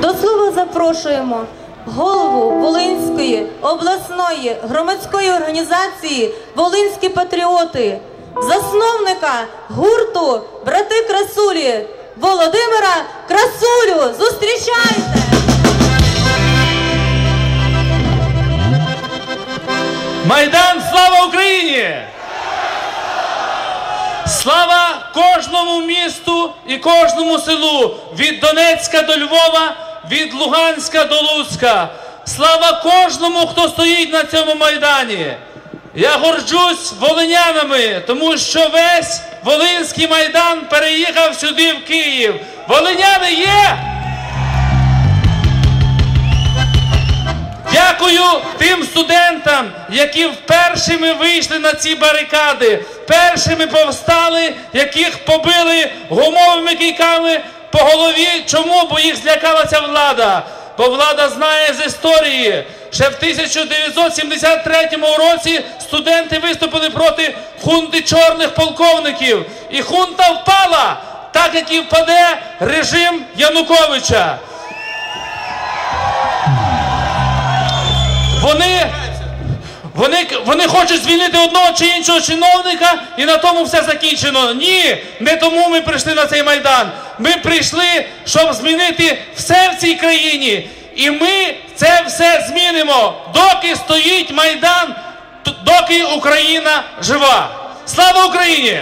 До слова запрошуємо голову Волинської обласної громадської організації Волинські патріоти, засновника гурту Брати Красулі Володимира Красулю. Зустрічайте! Майдан слава Україні! Слава кожному місту і кожному селу від Донецька до Львова, від Луганська до Луцька. Слава кожному, хто стоїть на цьому майдані. Я горджусь волинянами, тому що весь Волинський майдан переїхав сюди в Київ. Волиняни є! Дякую тим студентам, які першими вийшли на ці барикади, першими повстали, яких побили гумовими кійками по голові. Чому? Бо їх злякалася влада. Бо влада знає з історії. Ще в 1973 році студенти виступили проти хунти чорних полковників. І хунта впала, так як і впаде режим Януковича. Вони, вони, вони хочуть звільнити одного чи іншого чиновника, і на тому все закінчено. Ні, не тому ми прийшли на цей майдан. Ми прийшли, щоб змінити все в цій країні. І ми це все змінимо, доки стоїть майдан, доки Україна жива. Слава Україні!